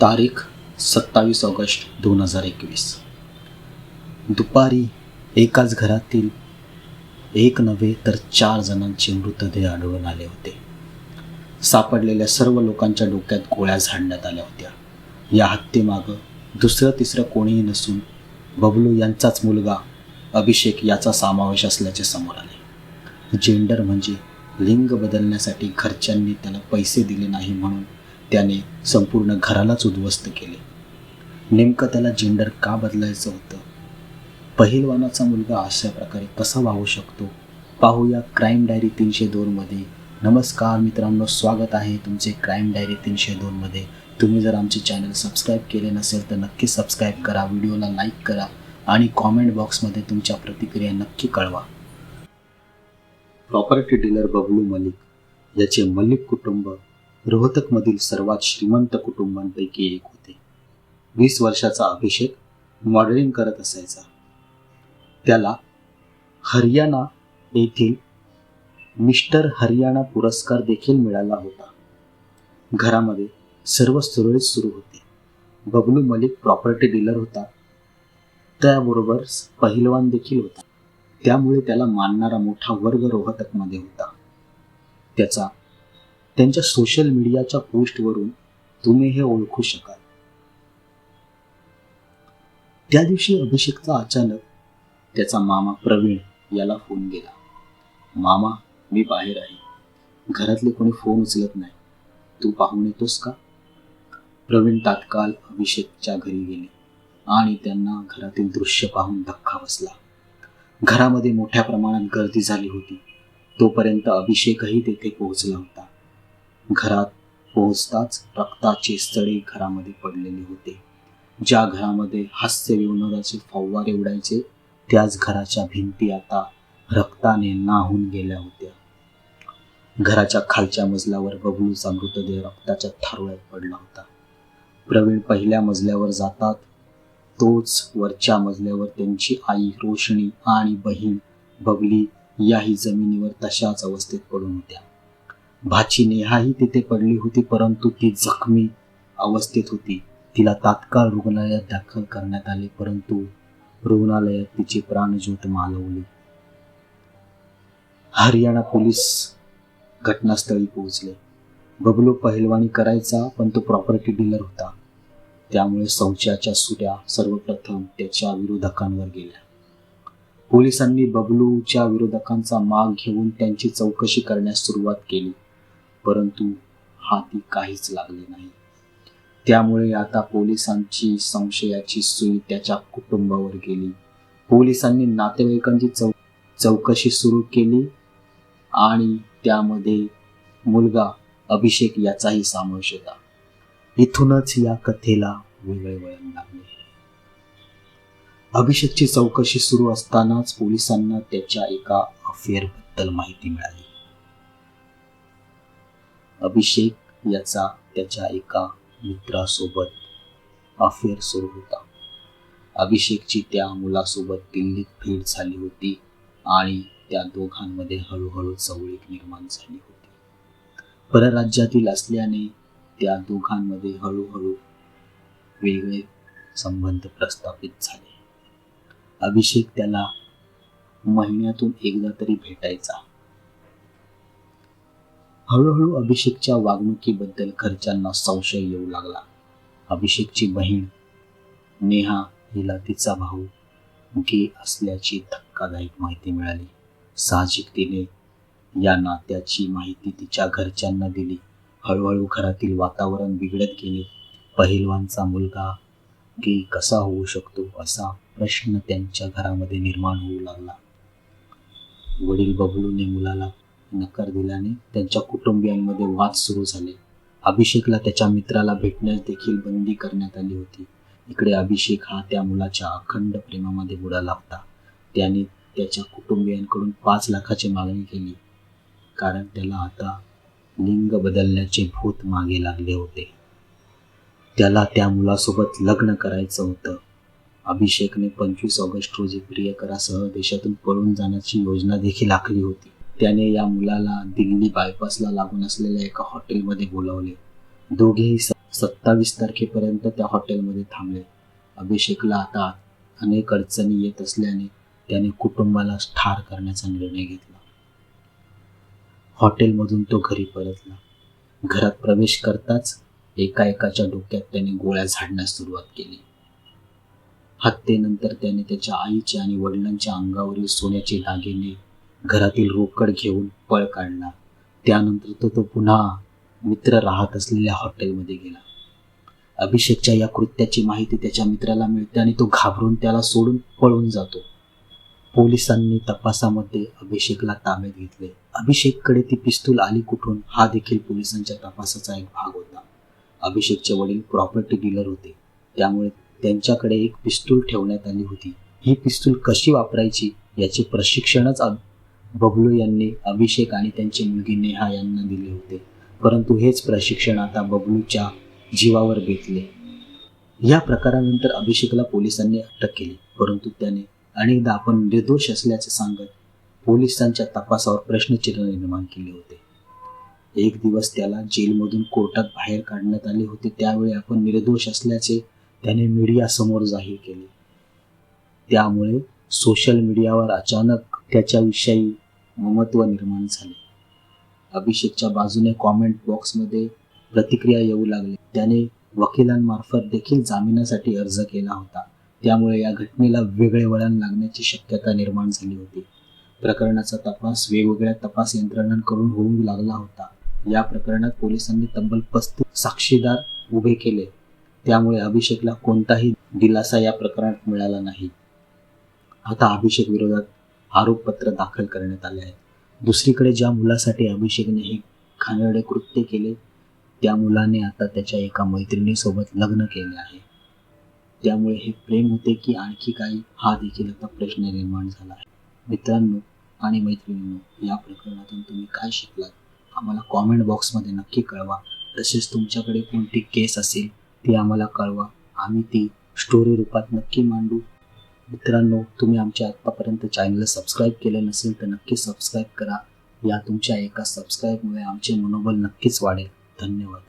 तारीख सत्तावीस ऑगस्ट दोन हजार एकवीस. दुपारी एकाच घरातील एक नव्हे तर चार जणांचे मृतदेह आढळून आले होते. सापडलेल्या सर्व लोकांच्या डोक्यात गोळ्या झाडण्यात आल्या होत्या. या हत्येमागं दुसरं तिसरं कोणीही नसून बबलू यांचाच मुलगा अभिषेक याचा समावेश असल्याचे समोर आले. जेंडर म्हणजे लिंग बदलण्यासाठी घरच्यांनी त्याला पैसे दिले नाही म्हणून त्याने संपूर्ण घरालाच उद्ध्वस्त केले. नेमकं त्याला जेंडर का बदलायचं होतं? पहिलवानाचा मुलगा अशा प्रकारे कसा वाहू शकतो? पाहूया क्राईम डायरी तीनशे दोनमध्ये नमस्कार मित्रांनो स्वागत आहे तुमचे क्राईम डायरी तीनशे दोनमध्ये तुम्ही जर आमचे चॅनल सबस्क्राईब केले नसेल तर नक्की सबस्क्राईब करा व्हिडिओला लाईक करा आणि कॉमेंट बॉक्समध्ये तुमच्या प्रतिक्रिया नक्की कळवा. प्रॉपर्टी डीलर बबलू मलिक याचे मलिक कुटुंब रोहतकमधील सर्वात श्रीमंत कुटुंबांपैकी एक होते. वीस वर्षाचा अभिषेक मॉडेलिंग करत असायचा. त्याला हरियाणा येथील मिस्टर हरियाणा पुरस्कार देखील मिळाला होता. घरामध्ये सर्व सुरळीत सुरू होते. बबलू मलिक प्रॉपर्टी डीलर होता. त्याबरोबर पहिलवान देखील होता. त्यामुळे त्याला मानणारा मोठा वर्ग रोहतकमध्ये होता. त्याचा त्यांच्या सोशल मीडियाच्या पोस्टवरून तुम्ही हे ओळखू शकाल. त्या दिवशी अभिषेकचा अचानक त्याचा मामा प्रवीण याला फोन गेला. मामा मी बाहेर आहे. घरातले कोणी फोन उचलत नाही. तू पाहून येतोस का? प्रवीण तात्काळ अभिषेकच्या घरी गेले आणि त्यांना घरातील दृश्य पाहून धक्का बसला. घरामध्ये मोठ्या प्रमाणात गर्दी झाली होती. तोपर्यंत अभिषेकही तेथे पोहोचला होता. घरात पोहोचताच रक्ताचे सडे घरामध्ये पडलेले होते. ज्या घरामध्ये हास्य विनोदाचे फव्वारे उडायचे त्याच घराच्या भिंती आता रक्ताने नाहून गेल्या होत्या. घराच्या खालच्या मजल्यावर बबलूचा मृतदेह रक्ताच्या थारोळ्यात पडला होता. प्रवीण पहिल्या मजल्यावर जातात तोच वरच्या मजल्यावर त्यांची आई रोशनी आणि बहीण बबली याही जमिनीवर तशाच अवस्थेत पडून होत्या. भाची नेहाही तिथे पडली होती परंतु ती जखमी अवस्थेत होती. तिला तात्काळ रुग्णालयात दाखल करण्यात आले परंतु रुग्णालयात तिचे प्राणज्योत मालवली. हरियाणा पोलीस घटनास्थळी पोहोचले. बबलू पहिलवानी करायचा पण तो प्रॉपर्टी डीलर होता. त्यामुळे शौचाच्या सुऱ्या सर्वप्रथम त्याच्या विरोधकांवर गेल्या. पोलिसांनी बबलूच्या विरोधकांचा माग घेऊन त्यांची चौकशी करण्यास सुरुवात केली. परंतु हाती काहीच लागले नाही. त्यामुळे आता पोलिसांची संशयाची सुई त्याच्या कुटुंबावर गेली. पोलिसांनी नातेवाईकांची चौ चौकशी सुरू केली आणि त्यामध्ये मुलगा अभिषेक याचाही समावेश होता. इथूनच या कथेला वेगळे वळण लागले. अभिषेकची चौकशी सुरू असतानाच पोलिसांना त्याच्या एका अफेअरबद्दल माहिती मिळाली. अभिषेक याचा त्याच्या एका मित्रासोबत अफेअर सुरू होता. अभिषेकची त्या मुलासोबत दिल्लीत भेट झाली होती आणि त्या दोघांमध्ये हळूहळू चवळीक निर्माण झाली होती. परराज्यातील असल्याने त्या दोघांमध्ये हळूहळू वेगळे संबंध प्रस्थापित झाले. अभिषेक त्याला महिन्यातून एकदा तरी भेटायचा. हळूहळू अभिषेकच्या वागणुकीबद्दल घरच्यांना संशय येऊ लागला. अभिषेकची बहीण नेहा हिला तिचा भाऊ गे असल्याची धक्कादायक माहिती मिळाली. साहजिक तिने या नात्याची माहिती तिच्या घरच्यांना दिली. हळूहळू घरातील वातावरण बिघडत गेले. पहिलवानचा मुलगा गे कसा होऊ शकतो असा प्रश्न त्यांच्या घरामध्ये निर्माण होऊ लागला. वडील बबलूने मुलाला नकार दिल्याने त्यांच्या कुटुंबियांमध्ये वाद सुरू झाले. अभिषेकला त्याच्या मित्राला भेटण्यास देखील बंदी करण्यात आली होती. इकडे अभिषेक हा त्या मुलाच्या अखंड प्रेमामध्ये बुडाला होता त्याने त्याच्या कुटुंबियांकडून पाच लाखाची मागणी केली. कारण त्याला आता लिंग बदलण्याचे भूत मागे लागले होते. त्याला त्या मुलासोबत लग्न करायचं होतं. अभिषेकने पंचवीस ऑगस्ट रोजी प्रियकरासह देशातून पळून जाण्याची योजना देखील आखली होती. त्याने या मुलाला दिल्ली बायपासला लागून असलेल्या एका हॉटेलमध्ये बोलावले. दोघेही सत्तावीस तारखेपर्यंत त्या हॉटेलमध्ये थांबले. अभिषेकला आता अनेक अडचणी येत असल्याने त्याने कुटुंबाला ठार करण्याचा निर्णय घेतला. हॉटेलमधून तो घरी परतला. घरात प्रवेश करताच एका एकाच्या डोक्यात त्याने गोळ्या झाडण्यास सुरुवात केली. हत्येनंतर त्याने त्याच्या आईच्या आणि वडिलांच्या अंगावरील सोन्याचे दागिने घरातील रोकड घेऊन पळ काढला. त्यानंतर तो तो पुन्हा मित्र राहत असलेल्या हॉटेलमध्ये गेला. अभिषेकच्या या कृत्याची माहिती त्याच्या मित्राला मिळते आणि तो घाबरून त्याला सोडून पळून जातो. पोलिसांनी तपासामध्ये अभिषेकला ताब्यात घेतले. अभिषेककडे ती पिस्तूल आली कुठून हा देखील पोलिसांच्या तपासाचा एक भाग होता. अभिषेकचे वडील प्रॉपर्टी डीलर होते. त्यामुळे त्यांच्याकडे एक पिस्तूल ठेवण्यात आली होती. ही पिस्तूल कशी वापरायची याचे प्रशिक्षणच बबलू यांनी अभिषेक आणि त्यांची मुलगी नेहा यांना दिले होते. परंतु हेच प्रशिक्षण आता बबलूच्या जीवावर बेतले. या प्रकारानंतर अभिषेकला पोलिसांनी अटक केली. परंतु त्याने अनेकदा आपण निर्दोष असल्याचे सांगत पोलिसांच्या तपासावर प्रश्नचिन्ह निर्माण केले होते. एक दिवस त्याला जेलमधून कोर्टात बाहेर काढण्यात आले होते. त्यावेळी आपण निर्दोष असल्याचे त्याने मीडियासमोर जाहीर केले. त्यामुळे सोशल मीडियावर अचानक त्याच्याविषयी ममत्व निर्माण झाले. अभिषेकच्या बाजूने कॉमेंट बॉक्समध्ये प्रतिक्रिया येऊ लागली. त्याने वकिलांमार्फत देखील जामिनासाठी अर्ज केला होता. त्यामुळे या घटनेला वेगळे वळण लागण्याची शक्यता निर्माण झाली होती. प्रकरणाचा तपास वेगवेगळ्या तपास यंत्रणांकडून होऊ लागला होता. या प्रकरणात पोलिसांनी तब्बल पस्तीस साक्षीदार उभे केले. त्यामुळे अभिषेकला कोणताही दिलासा या प्रकरणात मिळाला नाही. आता अभिषेक विरोधात आरोपपत्र दाखल करण्यात आले आहे दुसरीकडे ज्या मुलासाठी अभिषेकने हे खानडे कृत्य केले त्या मुलाने आता त्याच्या एका मैत्रिणीसोबत लग्न केले आहे. त्यामुळे हे प्रेम होते की आणखी काही? हा देखील आता प्रश्न निर्माण झाला आहे. मित्रांनो आणि मैत्रिणींनो या प्रकरणातून तुम्ही काय शिकलात? आम्हाला कॉमेंट बॉक्समध्ये नक्की कळवा. तसेच तुमच्याकडे कोणती केस असेल ती आम्हाला कळवा. आम्ही ती स्टोरी रूपात नक्की मांडू. मित्रांनो तुम्ही आमच्या आत्तापर्यंत चॅनलला सबस्क्राईब केलं नसेल तर नक्की सबस्क्राईब करा. या तुमच्या एका सबस्क्राईबमुळे आमचे मनोबल नक्कीच वाढेल. धन्यवाद.